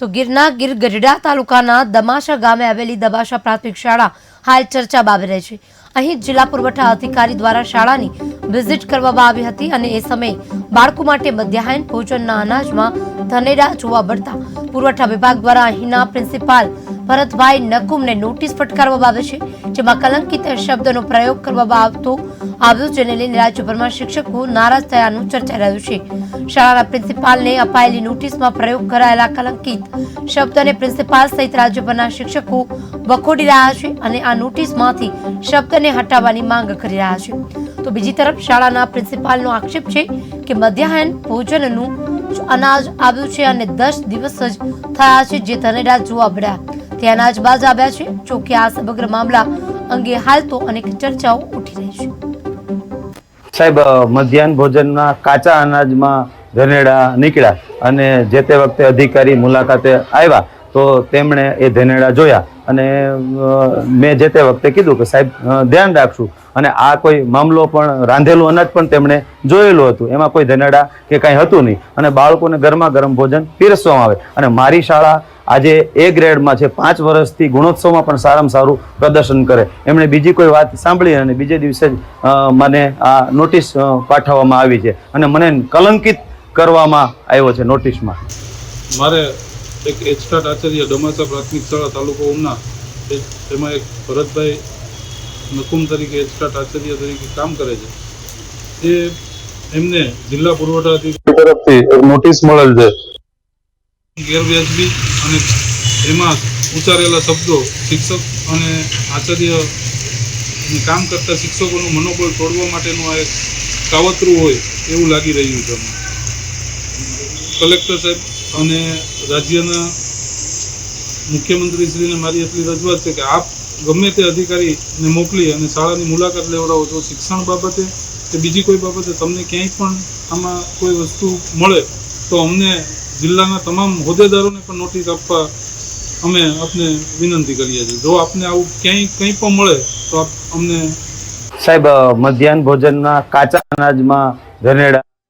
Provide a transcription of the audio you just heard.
તો ગીરના ગીર ગઢડા તાલુકાના દમાશા ગામે આવેલી દમાશા પ્રાથમિક શાળા હાલ ચર્ચા બાબે રહે છે. અહીં જિલ્લા પુરવઠા અધિકારી દ્વારા શાળાની વિઝિટ કરવામાં આવી હતી અને એ સમયે બાળકો માટે મધ્યાહન ભોજનના અનાજમાં ધનેડા જોવા મળતા પુરવઠા વિભાગ દ્વારા અહીંના પ્રિન્સિપાલ ભરતભાઈ નકુમને નોટિસ ફટકારવામાં આવે છે, જેમાં કલંકિત શબ્દનો પ્રયોગ કરવામાં આવતો આવ્યો, જેને લઈને રાજ્યભરમાં શિક્ષકો નારાજ થયાનું ચર્ચાઈ રહ્યું છે. શાળાના પ્રિન્સિપાલને અપાયેલી નોટિસમાં પ્રયોગ કરાયેલા કલંકિત શબ્દને પ્રિન્સિપાલ સહિત રાજ્યભરના શિક્ષકો વખોડી રહ્યા છે અને આ નોટિસમાંથી શબ્દને હટાવવાની માંગ કરી રહ્યા છે. તો બીજી તરફ શાળાના પ્રિન્સિપાલનો આક્ષેપ છે કે મધ્યાહન ભોજનનું અનાજ આવ્યું છે અને દસ દિવસ જ થયા છે જે ધનેડા જોવા મળ્યા. તે અનાજ બાજ આવ્યા છે જોકે આ સમગ્ર મામલા અંગે હાલ તો અનેક ચર્ચાઓ ઉઠી રહી છે. સાહેબ મધ્યાહન ભોજનના કાચા અનાજમાં ધનેડા નીકળ્યા અને જે તે વખતે અધિકારી મુલાકાતે આવ્યા, તો તેમણે એ ધનેડા જોયા અને મેં જે તે વખતે કીધું કે સાહેબ ધ્યાન રાખશું અને આ કોઈ મામલો પણ રાંધેલું અનાજ પણ તેમણે જોયેલું હતું, એમાં કોઈ ધનેડા કે કાંઈ હતું નહીં અને બાળકોને ગરમા ગરમ ભોજન પીરસવામાં આવે અને મારી શાળા આજે એ ગ્રેડમાં છે પાંચ વર્ષથી ગુણોત્સવમાં પણ સારામાં સારું પ્રદર્શન કરે. એમણે બીજી કોઈ વાત સાંભળી અને બીજે દિવસે જ મને આ નોટિસ પાઠવવામાં આવી છે. અને મને કલંકિત કરવામાં આવ્યો છે નોટિસમાં. મારે એક એચટાટ આચાર્ય ડમાસા પ્રાથમિક શાળા તાલુકો ઉમના એમાં એક ભરતભાઈ નકુમ તરીકે એચટાટ આચાર્ય તરીકે કામ કરે છે. એ એમને જિલ્લા પુરવઠા અધિકારી તરફથી એક નોટિસ મળેલ છે. ગેરવ્યાજબી અને એમાં ઉચ્ચારેલા શબ્દો શિક્ષક અને આચાર્ય કામ કરતા શિક્ષકોનું મનોબળ તોડવા માટેનું આ એક કાવતરું હોય એવું લાગી રહ્યું છે કલેક્ટર સાહેબ અને રાજ્યના મુખ્યમંત્રીશ્રીને મારી એટલી રજૂઆત છે કે આપ ગમે તે અધિકારીને મોકલી અને શાળાની મુલાકાત લેવડાવો તો શિક્ષણ બાબતે કે બીજી કોઈ બાબતે તમને ક્યાંય પણ આમાં કોઈ વસ્તુ મળે તો અમને જિલ્લાના તમામ હોદ્દેદારોને પણ નોટિસ આપવા અમે આપને વિનંતી કરીએ છીએ. જો આપને આવું ક્યાંય, કંઈ પણ મળે, તો આપ અમને સાહેબ મધ્યાહન ભોજનના કાચા અનાજમાં ધનેડા